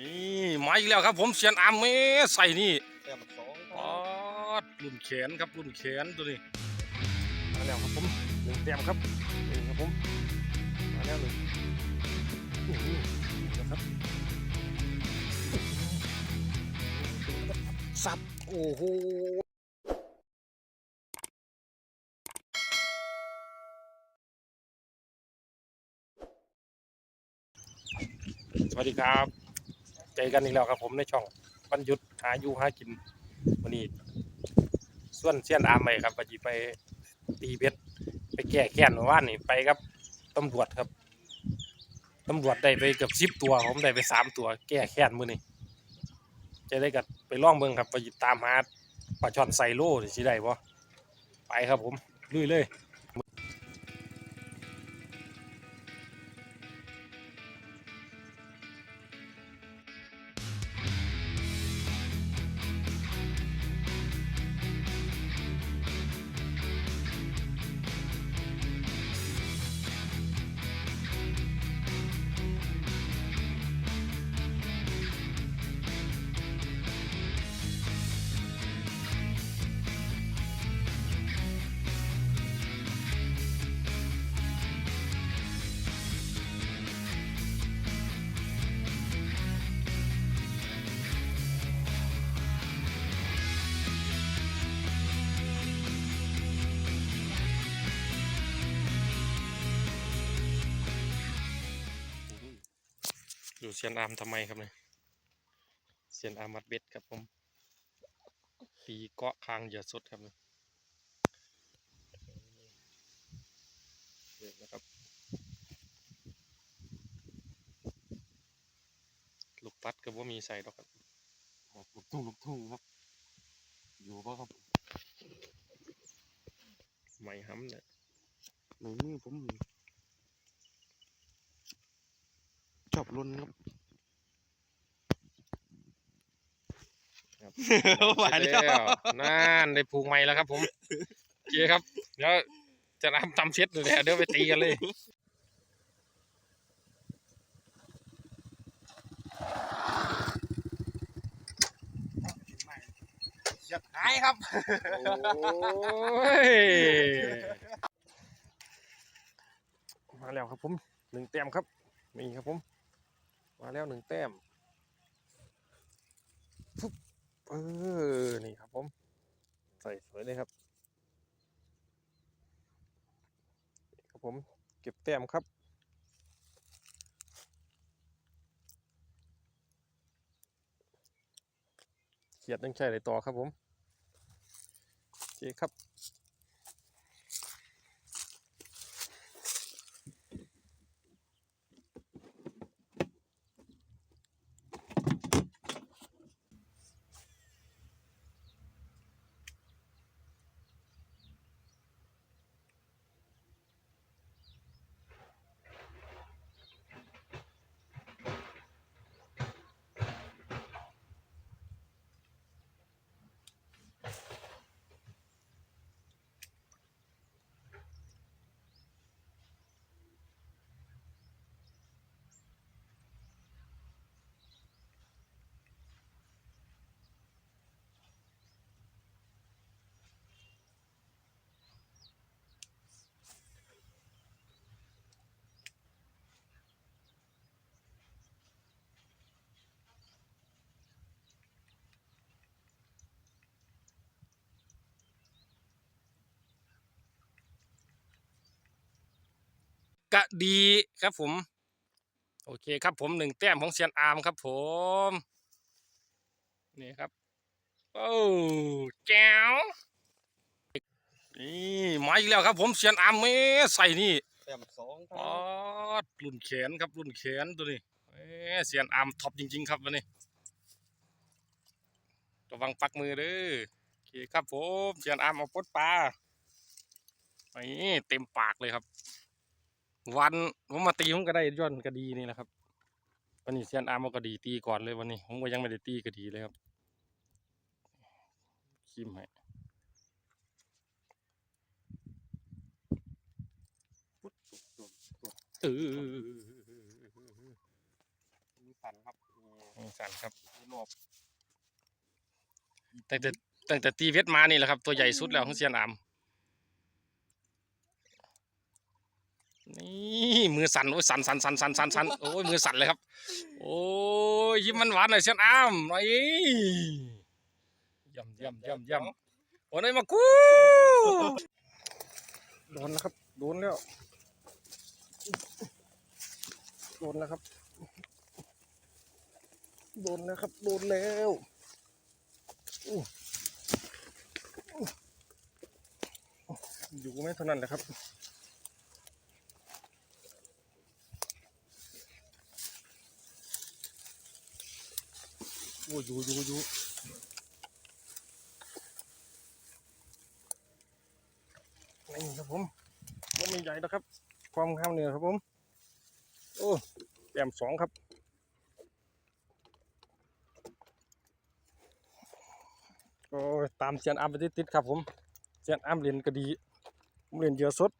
นี่มาอีกแล้วครับ ผมเซียนอาร์มเมใส่นี่แต้มสองปอดรุ่นแขนครับรุ่นแขนตัวนี้มาแล้วครับผมหนึ่งแต้มครับนี่ครับผมมาแล้วหนึ่งอื้อหือนะครับสับโอ้โหสวัสดีครับเจอกันอีกแล้วครับผมในช่องบรรยุทธ์หาอยู่หากินวันนี้ส่วนเซียนอามไปครับว่าสิไปตีเพชรไปแก้แค้นเมื่านนี่ไปครับตำรวจครับตำรวจได้ไปเกือบสิบตัว ผมได้ไปสามตัว แก้แค้นมื้อนี้จะได้กัดไปล่องเบิ่งครับไปตามหาปลาช่อนไซโลนี่สิได้บ่ไปครับผมลุยเลย เซียนอามทำไมครับเนี่ยเซียนอามมัดเบ็ดครับผมตีเกาะคางเหยื่อสดครับเนี่ยเด็กนะครับลูกปัดก็บ่มีใส่ดอกครับลูกทุ่งลูกทุ่งครับ อยู่ป่ะครับไม่ห้ำเนี่ยในมือผม ชอบลุ้นครับครับหวานแล้วนั่นได้ผูกใหม่แล้วครับ ผมโอเคครับ เดี๋ยวจะทำตำเช็ดเลยเนี่ยเดี๋ยวไปตีกันเลยเสียดหายครับโอ้ยมาแล้วครับผมหนึ่งแต้มครับนี่ครับผม มาแล้วหนึ่งแต้มปุ๊บเออ นี่ครับผม ใส่สวยเลยครับครับผม เก็บแต้มครับเขียดยังใช่เลยต่อครับผมโอเคครับ กะดีครับผม โอเคครับผมหนึ่งแต้มของเซียนอาร์มครับผมนี่ครับโอ้แก้วนี่มาอีกแล้วครับผมเซียนอาร์มเมใส่นี่แต้มสองปอดรุ่นแขนครับรุ่นแขนตัวนี้เอ้เซียนอาร์มท็อปจริง ๆ ครับวันนี้ระวังปักมือเด้อโอเคครับผมเซียนอาร์มเอาปดปลานี่เต็มปากเลยครับ วันผมมาตีผมก็ได้ย้อนก็ดีนี่แหละครับวันนี้เซียนอาร์มเอาก็ดีตีก่อนเลยวันนี้ ผมก็ยังไม่ได้ตีก็ดีเลยครับคิมให้เออสั่นครับมีสั่นครับมีรอบตั้งแต่ตั้งแต่ตีเพชรมานี่แหละครับ ตัวใหญ่สุดแล้วของเซียนอาม นี่มือสั่นโอ้ยสั่นสั่นสั่นสั่นสั่นสั่นโอ้ยมือสั่นเลยครับ โอ้ยยิ้มมันหวานหน่อยเซียนอามหน่อยย่ำย่ำย่ำย่ำโอ้ยมากูโดนแล้วครับโดนแล้วโดนแล้วครับโดนแล้วครับโดนแล้วอยู่ไม่เท่านั้นแหละครับ อ้ยอยู่อยู่อยู่นี่ครับผมมันไม่ใหญ่นะครับ ความข้ามเหนือครับผม โอ้แต้มสองครับโอ้ตามเซียนอัมไปติดๆครับผมเซียนอัมเรียนก็ดีผมเรียนเยอะสด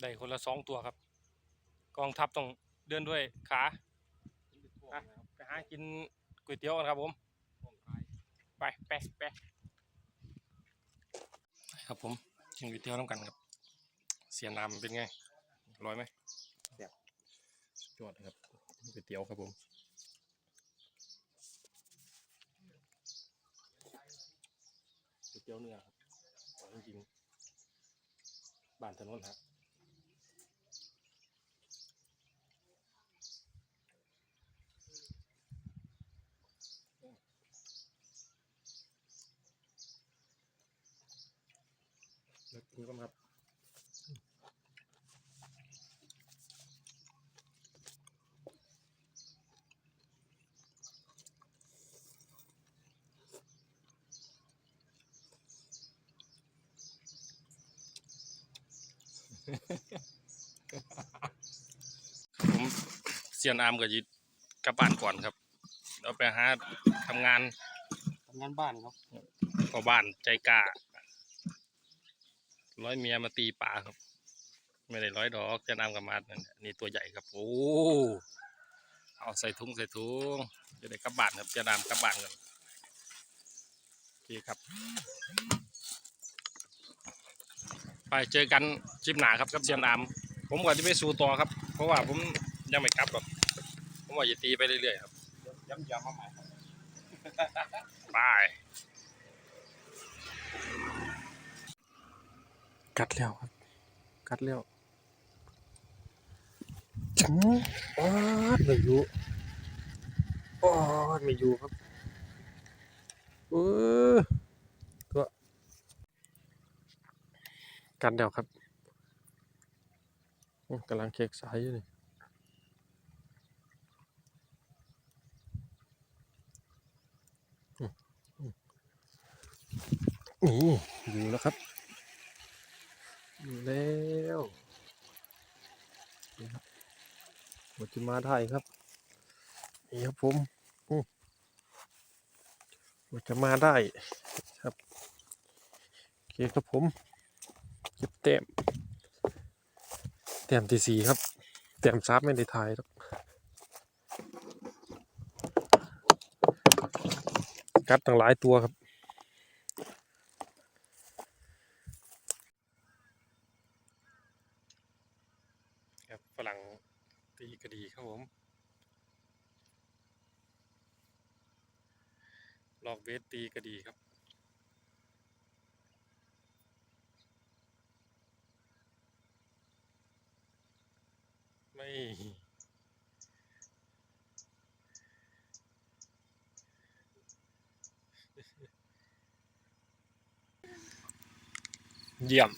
ได้คนละสองตัวครับ กองทัพต้องเดินด้วยขาทั่วอะนะครับไปหากินก๋วยเตี๋ยวกันครับผมช่วงท้ายไปไปไปครับผมกินก๋วยเตี๋ยวน้ำกันครับ เสียน้ำเป็นไงอร่อยไหมสุดยอดเลยครับก๋วยเตี๋ยวครับผมก๋วยเตี๋ยวเนื้อครับอร่อยจริงๆบ้านถนนครับ กินกันครับผมเซียนอาร์มกับยิกลับบ้านก่อนครับเราไปหาทำงานทำงานบ้านครับพอบ้านใจกล้า ร้อยเมียมาตีปลาครับ ไม่ได้ร้อยดอกจะนำกับมาดนั่นน่ะนี่ตัวใหญ่ครับ โอ้เอาใส่ถุงใส่ถุงจะได้กลับบ้านครับจะนำกลับบ้านกันโอเคครับ ไปเจอกันคลิปหนาครับกับเซียนอามผมก็จะไปสู่ต่อครับ เพราะว่าผมยังไม่กลับหรอกผมว่าจะตีไปเรื่อยๆครับย้ำย้ำมาใหม่ครับไป กัดแล้วครับ กัดแล้วจังอ้าดไม่อยู่อ้าดไม่อยู่ครับเออตัวกัดแล้วครับโอ้กำลังเค้กสายอยู่นี่นี่อยู่แล้วครับ อยู่แล้วนี่ครับหมดจะมาได้ครับนี่ครับผมอืมหมดจะมาได้ครับโอเคครับผมเก็บแต้มแต้มที่สี่ครับแต้มซับไม่ได้ถ่ายหรอกกัดตั้งหลายตัวครับ ลอกเวสตีก็ดีครับ ไม่ เยี่ยม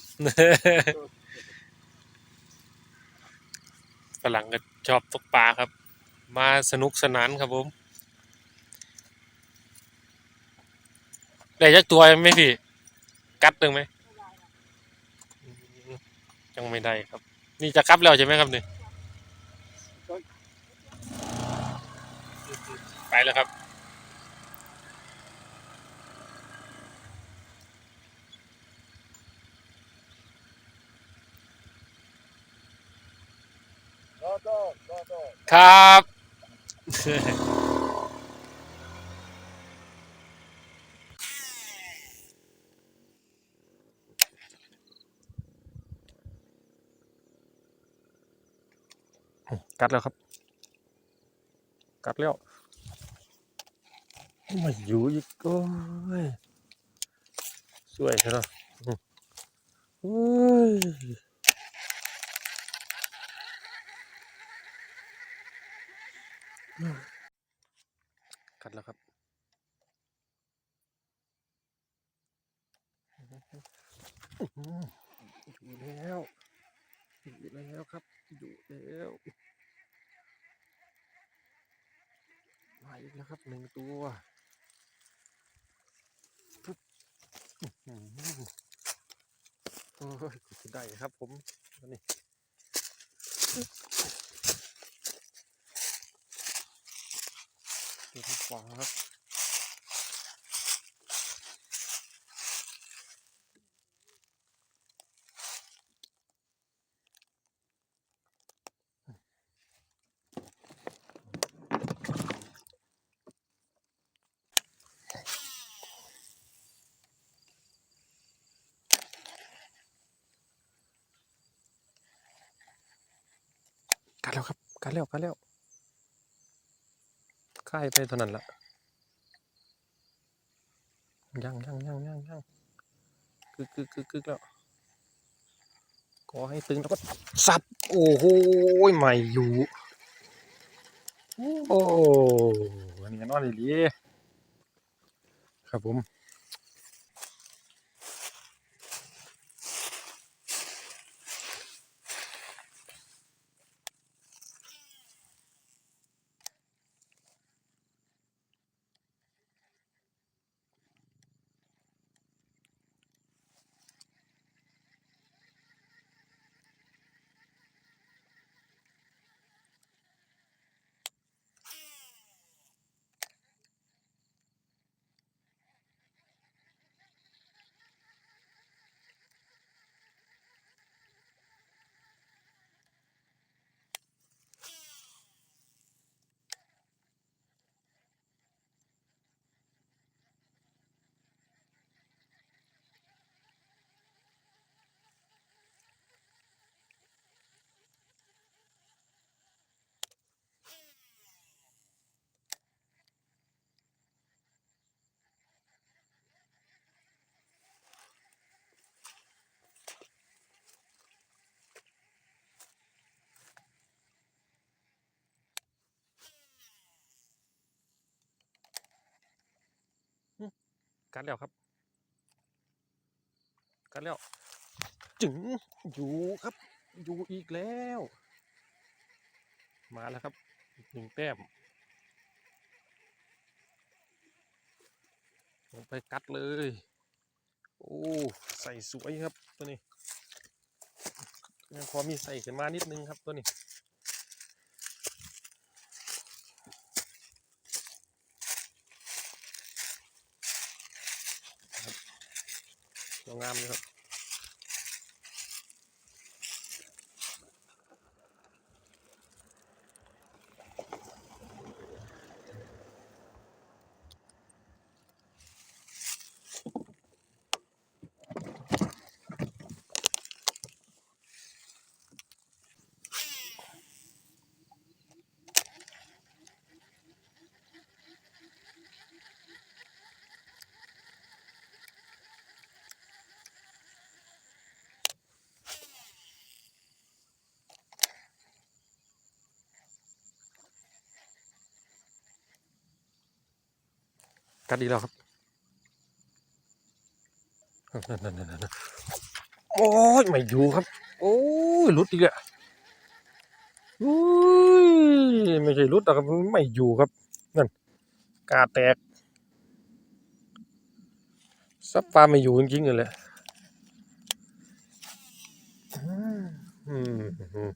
ฝรั่งก็ชอบตกปลาครับ มาสนุกสนานครับผม ได้จักตัวไหมพี่ กัดตึงไหมอืมยังไม่ได้ครับ นี่จะกลับแล้วใช่ไหมครับนี่ไปแล้วครับรอโตรอโตครับ กัดแล้วครับ กัดแล้วม่อยู่อีกโอ้ยสวยใช่ไหมโอ้ยกัดแล้วครับอยู่แล้ว อยู่แล้วครับ อยู่แล้วมาอีกแล้วครับหนึ่งตัวปึ๊บโอ้ยจะได้ครับผมนนี้ตัวที่ขวาครับ กัดแล้วครับกัดแล้วกัดแล้วใกล้ไปเท่านั้นละยังยังยังยังยังกึกกึกกึกกึกแล้วขอให้ตึงแล้วก็สับโอ้โหไม่อยู่โอ้อันนี้นอนดีๆครับผม กัดแล้วครับ กัดแล้ว จึงอยู่ครับ อยู่อีกแล้ว มาแล้วครับอีกหนึ่งแต้มลงไปกัดเลย โอ้ใส่สวยครับตัวนี้ยังพอมีใส่ขึ้นมานิดนึงครับตัวนี้ งามเลยครับ กัดดีแล้วครับนั่นนั่นนั่นนั่นโอ้ยไม่อยู่ครับ โอ้ยหลุดอีกแล้วอุ้ยไม่ใช่หลุดหรอกครับไม่อยู่ครับนั่นกาแตกซับปลาไม่อยู่จริงๆเลยแหละอืมอืม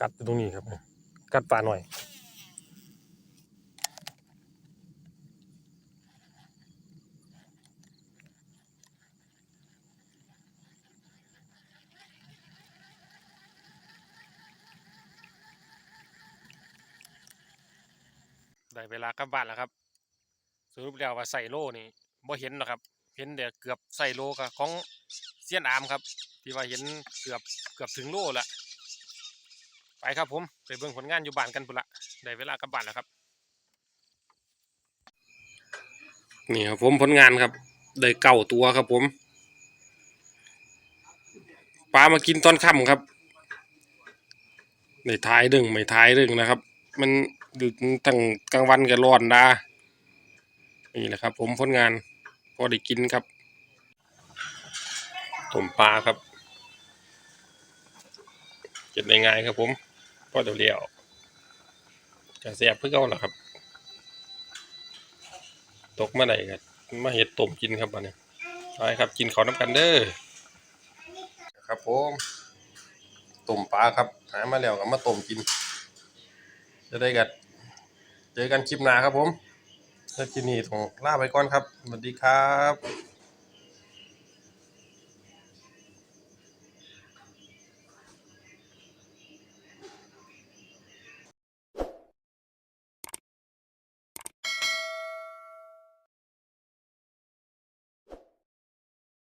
กัดตรงนี้ครับ กัดปลาหน่อย ได้เวลากลับบ้านแล้วครับสรุปแล้วว่าใส่โล่นี่บ่เห็นหรอกครับ เห็นแต่เกือบใส่โลกับของเซียนอามครับ ที่ว่าเห็นเกือบเกือบถึงโลละ ไปครับผมไปเบิ่งผลงานอยู่บ้านกันพุ่นละได้เวลากลับบ้านแล้วครับ นี่ครับผมผลงานครับได้เก้าตัวครับผมปลามากินตอนค่ำครับในท้ายเรื่องไม่ท้ายเรื่องนะครับ มันดึกตั้งกลางวันก็ร้อนดานี่แหละครับ ผมผลงาน พอได้กินครับต้มปลาครับเก็บได้ง่ายครับผม พอเดี๋ยวเลี้ยวจะแซ่บเพื่อเก่าล่ะครับ ตกมาไหนครับมาเห็ดต้มกินครับบัดนี้ไปครับกินข้าวน้ำกันเด้อครับผมต้มปลาครับ หามาแล้วก็มาต้มกิน จะได้กันเจอกันคลิปหน้าครับผมแล้วคลิปนี้ต้องลาไปก่อนครับสวัสดีครับ